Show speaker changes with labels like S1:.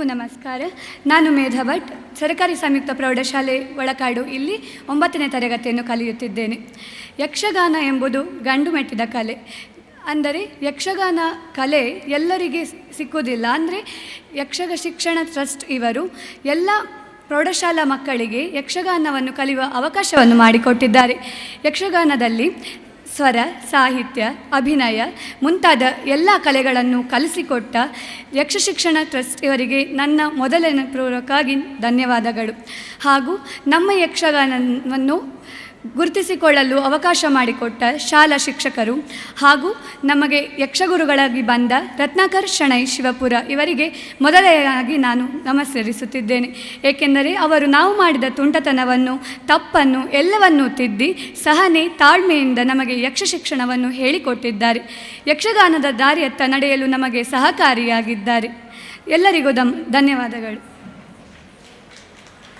S1: ಎಲ್ಲರಿಗೂ ನಮಸ್ಕಾರ. ನಾನು ಮೇಧಾ ಸರ್ಕಾರಿ ಸಂಯುಕ್ತ ಪ್ರೌಢಶಾಲೆ ಒಳಕಾಡು ಇಲ್ಲಿ ಒಂಬತ್ತನೇ ತರಗತಿಯನ್ನು ಕಲಿಯುತ್ತಿದ್ದೇನೆ. ಯಕ್ಷಗಾನ ಎಂಬುದು ಗಂಡು ಮೆಟ್ಟಿದ ಕಲೆ. ಅಂದರೆ ಯಕ್ಷಗಾನ ಕಲೆ ಎಲ್ಲರಿಗೆ ಸಿಕ್ಕುವುದಿಲ್ಲ. ಅಂದರೆ ಯಕ್ಷಗ ಶಿಕ್ಷಣ ಟ್ರಸ್ಟ್ ಇವರು ಎಲ್ಲ ಪ್ರೌಢಶಾಲಾ ಮಕ್ಕಳಿಗೆ ಯಕ್ಷಗಾನವನ್ನು ಕಲಿಯುವ ಅವಕಾಶವನ್ನು ಮಾಡಿಕೊಟ್ಟಿದ್ದಾರೆ. ಯಕ್ಷಗಾನದಲ್ಲಿ ಸ್ವರ, ಸಾಹಿತ್ಯ, ಅಭಿನಯ ಮುಂತಾದ ಎಲ್ಲ ಕಲೆಗಳನ್ನು ಕಲಿಸಿಕೊಟ್ಟ ಯಕ್ಷಶಿಕ್ಷಣ ಟ್ರಸ್ಟ್ ಇವರಿಗೆ ನನ್ನ ಮೊದಲನೇ ಪೂರ್ವಕವಾಗಿ ಧನ್ಯವಾದಗಳು. ಹಾಗೂ ನಮ್ಮ ಯಕ್ಷಗಾನವನ್ನು ಗುರುತಿಸಿಕೊಳ್ಳಲು ಅವಕಾಶ ಮಾಡಿಕೊಟ್ಟ ಶಾಲಾ ಶಿಕ್ಷಕರು ಹಾಗೂ ನಮಗೆ ಯಕ್ಷಗುರುಗಳಾಗಿ ಬಂದ ರತ್ನಾಕರ್ ಶಣೈ ಶಿವಪುರ ಇವರಿಗೆ ಮೊದಲನೆಯಾಗಿ ನಾನು ನಮಸ್ಕರಿಸುತ್ತಿದ್ದೇನೆ. ಏಕೆಂದರೆ ಅವರು ನಾವು ಮಾಡಿದ ತುಂಟತನವನ್ನು, ತಪ್ಪನ್ನು ಎಲ್ಲವನ್ನೂ ತಿದ್ದಿ ಸಹನೆ, ತಾಳ್ಮೆಯಿಂದ ನಮಗೆ ಯಕ್ಷ ಶಿಕ್ಷಣವನ್ನು ಹೇಳಿಕೊಟ್ಟಿದ್ದಾರೆ. ಯಕ್ಷಗಾನದ ದಾರಿಯತ್ತ ನಡೆಯಲು ನಮಗೆ ಸಹಕಾರಿಯಾಗಿದ್ದಾರೆ. ಎಲ್ಲರಿಗೂ ದಮ್, ಧನ್ಯವಾದಗಳು.